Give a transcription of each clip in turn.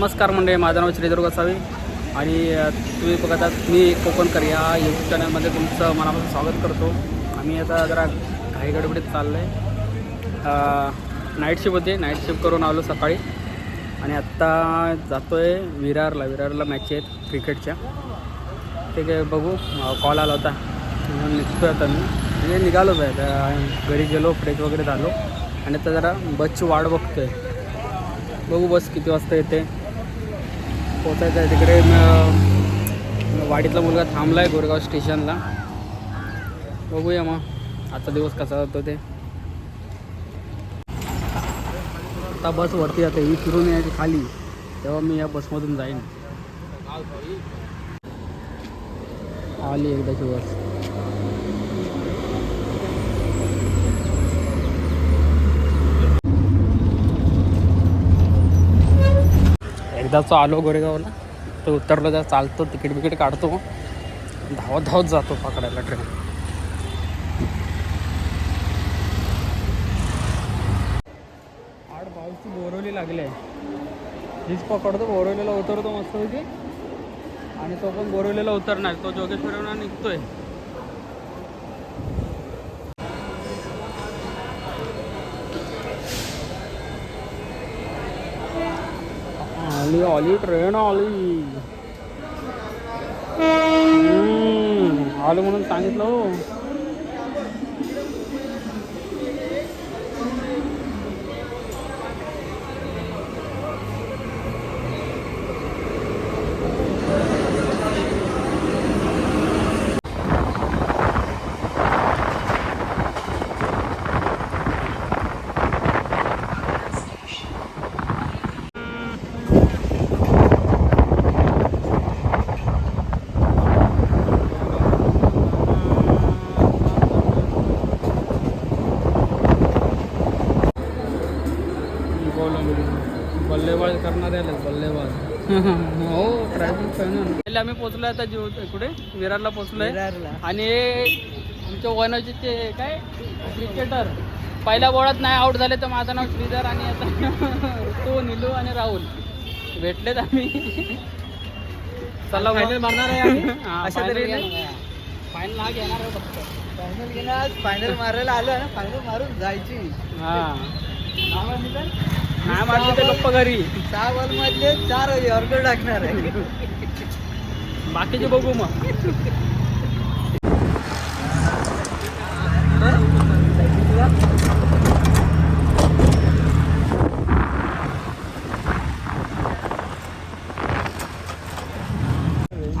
नमस्कार मंडळी माझं नाव श्रीधर गोसावी आणि तुम्ही बघत आहात मी कोकणकर या यूट्यूब चॅनलमध्ये तुमचं मनापासून स्वागत करतो. आम्ही आता जरा घाई गडबडीत चाललो आहे नाईट शिफ्ट होती. नाईट शिफ्ट करून आलो सकाळी. आणि आत्ता जातो आहे विरारला. विरारला मॅच आहेत क्रिकेटच्या. ते काय बघू. कॉल आला होता. म्हणून निघतो आता मी. म्हणजे निघालोच आहे. घरी गेलो फ्रेश वगैरे झालो. आणि आता जरा बसची वाट आहे बघू बस किती वाजता येते. पोचायचं आहे तिकडे. वाडीतला मुलगा थांबला आहे गोरेगाव स्टेशनला. बघूया मग आजचा दिवस कसा जातो ते. आता बस वरती जाते ही फिरून यायची खाली तेव्हा मी या बसमधून जाईन. आली एकदाची बस एकदाच आलो गोरेगावला तो उतरलो त्या चालतो तिकीट बिकीट काढतो. धावत धावत जातो पकडायला ट्रेन आठ भाऊची बोरवली लागली आहे. हीच पकडतो बोरवलीला उतरतो मस्त होती आणि तो पण बोरवलीला उतरणार तो जोगेश्वरीला निघतोय. आली आली ट्रेन आली हम्म, आलो म्हणून सांगितलं हो. हो बल्लेबाज करणारे आले बल्लेबाज. हो ट्रॅफिक पहिले आम्ही पोचलो आता जीव कुठे विरारला पोचलोय आणि आमच्या वनाचे ते काय क्रिकेटर पहिल्या बोळात नाही आउट झाले तर माझं नाव श्रीधर आणि आता ऋतू निलू आणि राहुल. भेटलेत आम्ही. चला Final मारणार आहे आम्ही? हा, अशा? घेणार आहे. final हा घेणार आहे फक्त. फायनल आज फायनल मारायला आलो ना फायनल मारून जायची. हा. नाही मारले ते गप्प घरी. सहा बॉल मधले चार ऑर्डर टाकणार आहे. बाकीचे बघू मग.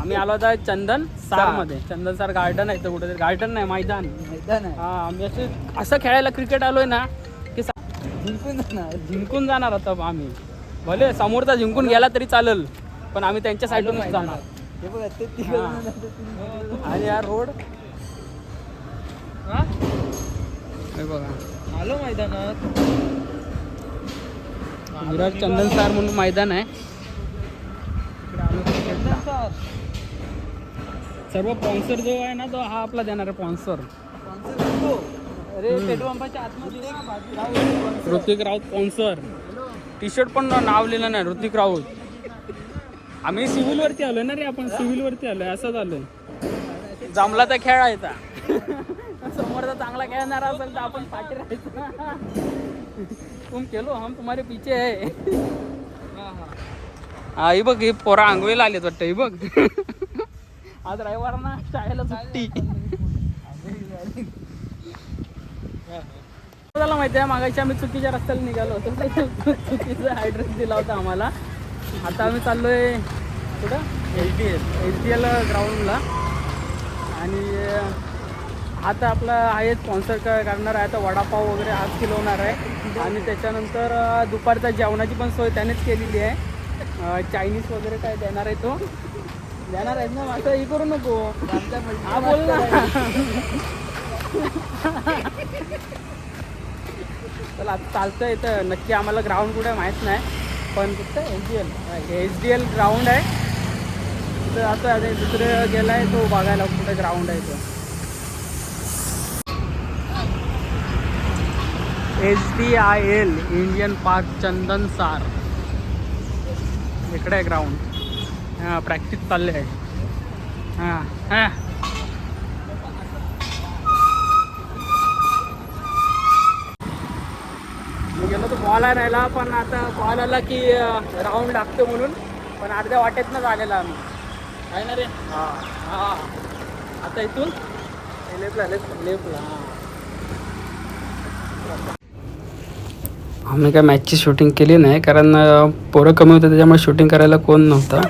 आम्ही आलो होता चंदन सार. मध्ये चंदन सार गार्डन आहे इथं कुठेतरी. गार्डन नाही मैदान. मैदान आहे. हा आम्ही असे असं खेळायला क्रिकेट आलोय ना जिंकून जाणार. जिंकून जाणार आता आम्ही. भले समोरचा जिंकून गेला तरी चालेल पण आम्ही त्यांच्या साईडूनच जाणार. हे बघा ते आणि हा रोड? हे? बघा. आलो मैदानात. विराट चंदन सार म्हणून मैदान आहे. सर्व स्पॉन्सर जो आहे ना तो हा आपला देणार आहे sponsor Hrithik Raut sponsor T shirt पण नाव लिहिलं नाही ऋतिक राऊत. आम्ही सिव्हिल वरती आलोय ना रे आपण सिव्हिल वरती आलोय असं झालंय. जमला तर खेळायचा समोरचा चांगला खेळणारा असेल तर आपण पाठी राहायचं. तुम केलो हम तुम्हारे पीछे आहे हा ही बघ ही पोरा आंघोळीला आलेत वाटतं ही बघ. आज रविवार ना शाळेला सुट्टी. झाला माहिती आहे मागाशी आम्ही चुकीच्या रस्त्याला निघालो होतो. चुकीचा ॲड्रेस दिला होता आम्हाला. आता आम्ही चाललोय कुठं? H D L H D L ग्राउंडला आणि आता आपला आहे स्पॉन्सर करणार आहे. आता वडापाव वगैरे आज खिलवणार आहे. आणि त्याच्यानंतर दुपारच्या जेवणाची पण सोय त्यानेच केलेली आहे. चायनीज वगैरे काय देणार आहे तो? देणार आहेत ना? असं हे करू नको. हा बोल ना. चला आता चालतं तर नक्की आम्हाला ग्राउंड कुठे माहीत नाही. पण कुठं H D L H D L ground आहे. तिथं आता दुसरं दुसरे गेला आहे तो बघायला कुठे ग्राउंड आहे तो. H D I L Indian park Chandansar इकडे आहे ग्राउंड हां प्रॅक्टिस चालली आहे हां हां. बॉल आणायला पण आता बॉल आला की राऊंड लागतो म्हणून पण अर्ध्या वाटेतनं झालेला आम्ही. आहे ना रे? हां. हां. आता इथून? लेफ्टला लेफ्ट लेफ्टला आम्ही काय मॅचची शूटिंग केली नाही कारण पोरं कमी होतं त्याच्यामुळे शूटिंग करायला कोण नव्हतं.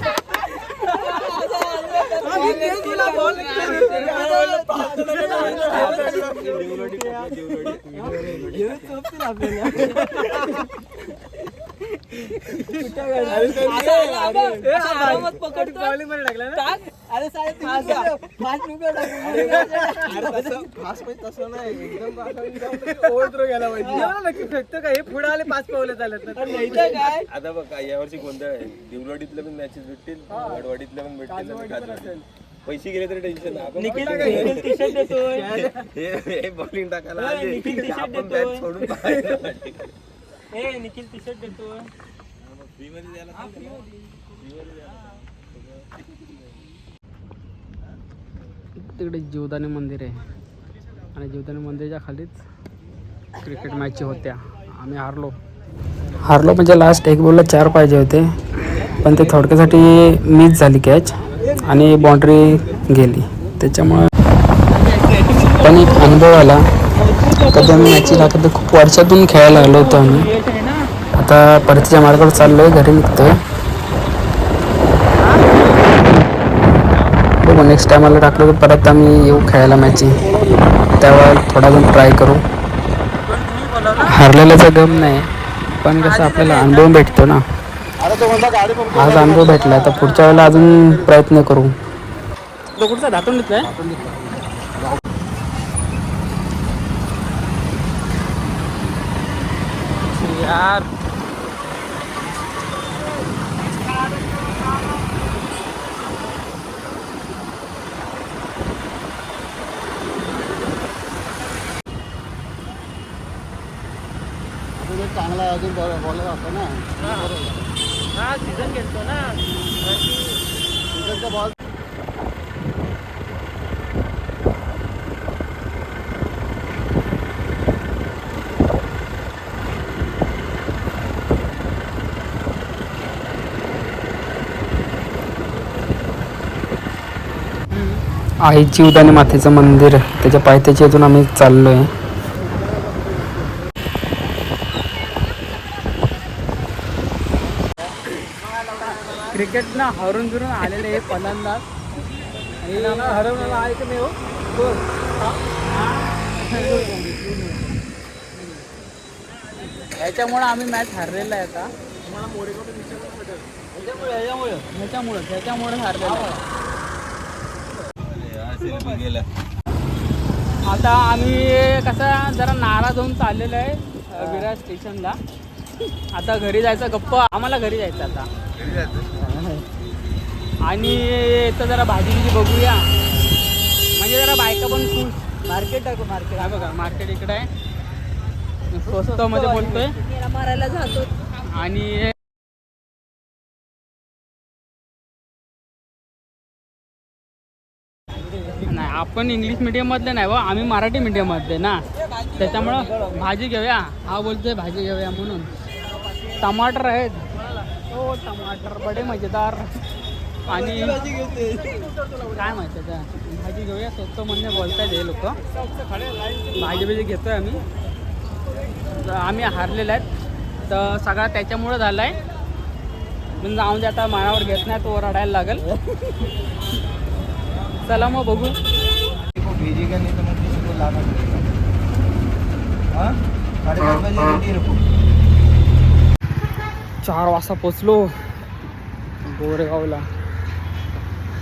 पुढे आले पाच पावले चालत काय आता बघ काय यावर्षी गोंधळ आहे दिवलवाडीतल्या पण मॅचेस भेटतील वडवाडीतल्या पण भेटतील. पैसे गेले तरी टेन्शन हे बॉलिंग टाकायला आले आपण बॅट सोडून बाहेर. आले. निखिल टी शर्ट देतो Free मध्ये द्यायला सांग. तिकडे जीवदानी मंदिर आहे. आणि जीवदानी मंदिराच्या खालीच क्रिकेट मॅच होत्या. आम्ही हारलो. हारलो म्हणजे लास्ट एक बॉलला चार पाहिजे होते. पण ते थोडक्यासाठी मिस झाली कॅच आणि बाउंड्री गेली. त्याच्यामुळं पण एक अनुभव आला. कधी आम्ही मॅची टाकत खूप वर्षातून खेळायला आलो होतो आम्ही. आता परतीच्या मार्गावर चाललो आहे घरी निघतो बघू नेक्स्ट टायमाला टाकलं तर परत आम्ही येऊ खेळायला मॅची त्यावर थोडा जण ट्राय करू. हरलेल्याचा गम नाही पण कसं आपल्याला अनुभव भेटतो ना. आज अनुभव भेटला तर पुढच्या वेळेला अजून प्रयत्न करू. तो कुठचा? दातून घेतलाय यार. चांगला अजून बॉलर असतो ना. हा सीझन खेळतो ना बॉल आईची उदानी मातेचं मंदिर त्याच्या पायथ्याची अजून आम्ही चाललोय. आहे ना हरून फिरून आलेले हे फलंदाज. हरवलेला आहे की नाही हो? याच्यामुळं आम्ही मॅच हरलेला आहे आता. ह्याच्यामुळे ह्याच्यामुळे हारलेला आहे. आता आम्ही कसं जरा नाराज होऊन चाललेलो आहे अ, विरार स्टेशनला. आता घरी जायचं गप्प आम्हाला घरी जायचं आता. आणि इथं जरा भाजी बिजी बघूया. म्हणजे जरा बायका पण खुश. मार्केट आहे मार्केट हा बघा मार्केट इकडे आहे. स्वस्त मध्ये बोलतोय. मारायला जातो. आणि नाही आपण इंग्लिश मिडियम मधले नाही बा आम्ही मराठी मिडियम मधले ना. त्याच्यामुळं भाजी घेऊया. हा बोलतोय भाजी घेऊया म्हणून. टमाटर आहेत. हो टमाटर बडे मजेदार. आणि काय माहिती त्या भाजी घेऊया स्वस्त म्हणणे बोलतायत हे लोक. भाजी बिजी घेतोय आम्ही. तर आम्ही हारलेलं आहेत. तर सगळा त्याच्यामुळं झाला आहे पण जाऊन दे आता मनावर घेत नाही तो रडायला लागेल. चला मग बघू. भेजी का किसी को लाना पड़ेगा हाँ? साढ़े पाँच बजे रेडी रखो चार वाजता पोचलो गोरेगावला.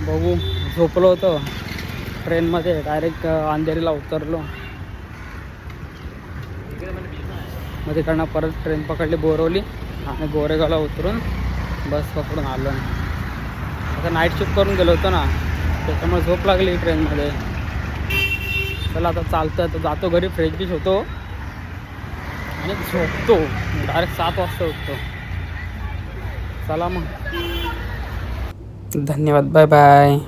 बघू झोपलो होतं. ट्रेनमध्ये डायरेक्ट अंधेरीला उतरलो. मग तिकडनं परत ट्रेन पकडली बोरवली आणि गोरेगावला उतरून बस पकडून आलो. आता नाईट शिफ्ट करून गेलो होतो ना त्याच्यामुळे झोप लागली ट्रेनमध्ये. चला आता चालतं आता जातो घरी फ्रेश बिश होतो. आणि झोपतो. डायरेक्ट सात वाजता उठतो. चला मग. धन्यवाद बाय बाय